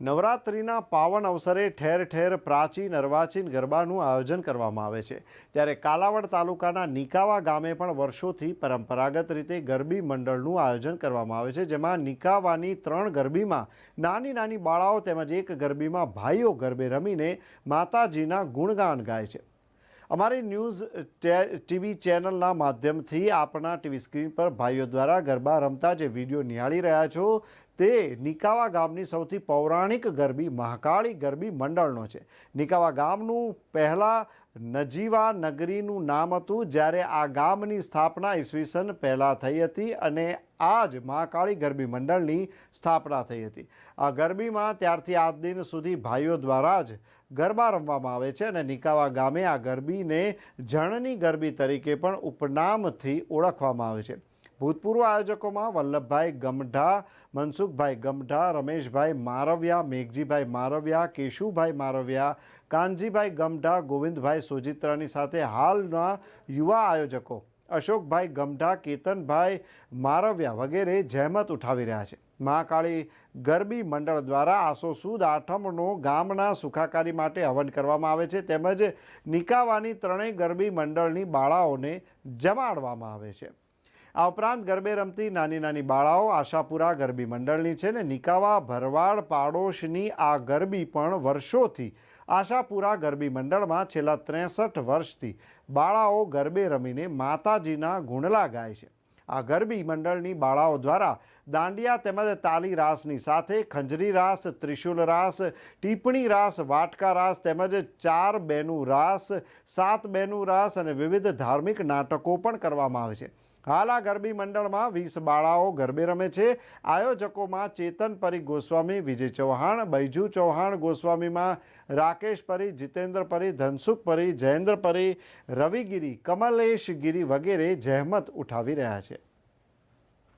નવરાત્રિના પાવન અવસરે ઠેર ઠેર પ્રાચીન, અર્વાચીન ગરબાનું આયોજન કરવામાં આવે છે. ત્યારે કાલાવડ તાલુકાના નિકાવા ગામે પણ વર્ષોથી પરંપરાગત રીતે ગરબી મંડળનું આયોજન કરવામાં આવે છે. જેમાં નિકાવાની ત્રણ ગરબીમાં નાની નાની બાળાઓ તેમજ એક ગરબીમાં ભાઈઓ ગરબે રમીને માતાજીના ગુણગાન ગાય છે. અમારી ન્યૂઝ ટીવી ચેનલના માધ્યમથી આપણા ટીવી સ્ક્રીન પર ભાઈઓ દ્વારા ગરબા રમતા જે વીડિયો નિહાળી રહ્યા છો તે નિકાવા ગામની સૌથી પૌરાણિક ગરબી મહાકાળી ગરબી મંડળનો છે. નિકાવા ગામનું પહેલાં નજીવા નગરીનું નામ હતું, જ્યારે આ ગામની સ્થાપના ઈસવીસન પહેલાં થઈ હતી અને આ જ મહાકાળી ગરબી મંડળની સ્થાપના થઈ હતી. આ ગરબીમાં ત્યારથી આજ દિન સુધી ભાઈઓ દ્વારા જ ગરબા રમવામાં આવે છે અને નિકાવા ગામે આ ગરબીને જણની ગરબી તરીકે પણ ઉપનામથી ઓળખવામાં આવે છે. ભૂતપૂર્વ આયોજકોમાં વલ્લભભાઈ ગમઢા, મનસુખભાઈ ગમઢા, રમેશભાઈ મારવિયા, મેઘજીભાઈ મારવિયા, કેશુભાઈ મારવિયા, કાનજીભાઈ ગમઢા, ગોવિંદભાઈ સોજિત્રાની સાથે હાલના યુવા આયોજકો અશોકભાઈ ગમઢા, કેતનભાઈ મારવિયા વગેરે જહેમત ઉઠાવી રહ્યા છે. મહાકાળી ગરબી મંડળ દ્વારા આસો સુદ આઠમનો ગામના સુખાકારી માટે હવન કરવામાં આવે છે તેમજ નિકાવાની ત્રણેય ગરબી મંડળની બાળાઓને જમાડવામાં આવે છે. આ ઉપરાંત ગરબે રમતી નાની નાની બાળાઓ આશાપુરા ગરબી મંડળની છે ને નિકાવા, ભરવાડ પાડોશની આ ગરબી પણ વર્ષોથી આશાપુરા ગરબી મંડળમાં છેલ્લા ત્રેસઠ વર્ષથી બાળાઓ ગરબે રમીને માતાજીના ગુણલા ગાય છે. આ ગરબી મંડળની બાળાઓ દ્વારા દાંડિયા તેમજ તાલી રાસની સાથે ખંજરી રાસ ત્રિશુલ રાસ, ટીપણી રાસ, વાટકા રાસ તેમજ ચાર બેનું રાસ, સાત બેનું રાસ અને વિવિધ ધાર્મિક નાટકો પણ કરવામાં આવે છે. હાલ આ ગરબી મંડળમાં વીસ બાળાઓ ગરબે રમે છે. આયોજકોમાં ચેતન પરી ગોસ્વામી, વિજય ચૌહાણ, બૈજુ ચૌહાણ ગોસ્વામીમાં રાકેશ પરી, જીતેન્દ્ર પરી, ધનસુખ પરી, જયેન્દ્ર પરી, રવિગીરી, કમલેશ ગીરી વગેરે જહેમત ઉઠાવી રહ્યા છે.